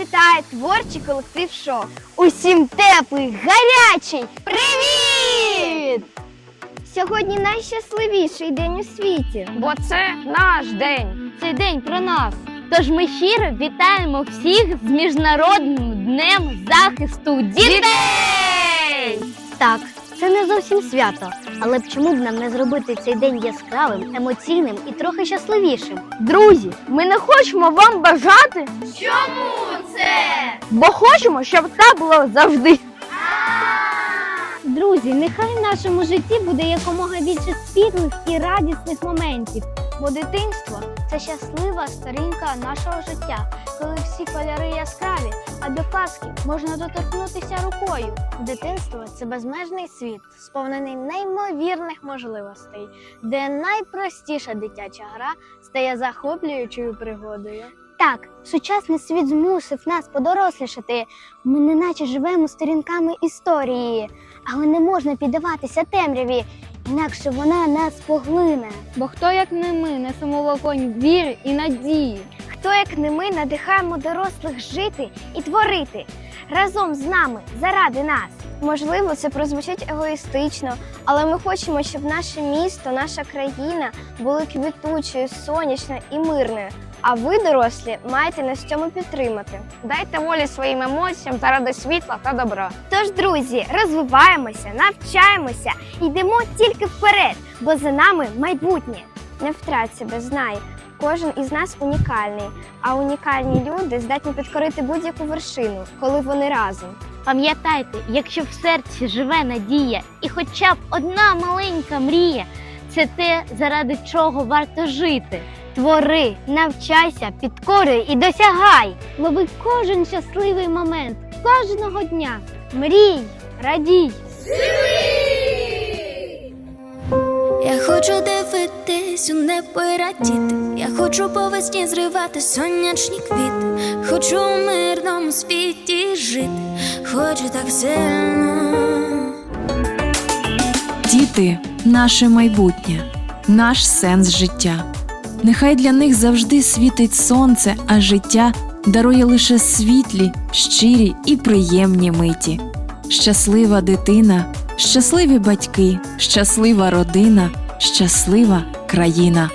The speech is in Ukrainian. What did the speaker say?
вітає творчий колектив шоу. Усім теплий, гарячий привіт! Сьогодні найщасливіший день у світі. Бо це наш день. Цей день про нас. Тож ми щиро вітаємо всіх з міжнародним днем захисту дітей! Так, це не зовсім свято, але б чому б нам не зробити цей день яскравим, емоційним і трохи щасливішим? Друзі, ми не хочемо вам бажати. Чому це? Бо хочемо, щоб так було завжди. Друзі, нехай в нашому житті буде якомога більше світлих і радісних моментів. Бо дитинство це щаслива сторінка нашого життя, коли всі кольори яскраві, а до казки можна доторкнутися рукою. Дитинство це безмежний світ, сповнений неймовірних можливостей, де найпростіша дитяча гра стає захоплюючою пригодою. Так, сучасний світ змусив нас подорослішати. Ми неначе живемо сторінками історії, але не можна піддаватися темряві, інакше вона нас поглине. Бо хто як не ми несемо вогонь віри і надії. Хто, як не ми, надихаємо дорослих жити і творити разом з нами заради нас. Можливо, це прозвучить егоїстично, але ми хочемо, щоб наше місто, наша країна були квітучою, сонячною і мирною. А ви, дорослі, маєте нас цьому підтримати. Дайте волі своїм емоціям заради світла та добра. Тож, друзі, розвиваємося, навчаємося, йдемо тільки вперед, бо за нами майбутнє. Не втрать себе, знай. Кожен із нас унікальний, а унікальні люди здатні підкорити будь-яку вершину, коли вони разом. Пам'ятайте, якщо в серці живе надія і хоча б одна маленька мрія, це те, заради чого варто жити. Твори, навчайся, підкорюй і досягай. Лови кожен щасливий момент кожного дня. Мрій, радій. Я хочу дивитись у небо і радіти. Я хочу по весні зривати сонячні квіти. Хочу у мирному світі жити. Хочу так сильно. Діти наше майбутнє, наш сенс життя. Нехай для них завжди світить сонце, а життя дарує лише світлі, щирі і приємні миті. Щаслива дитина, щасливі батьки, щаслива родина, щаслива країна.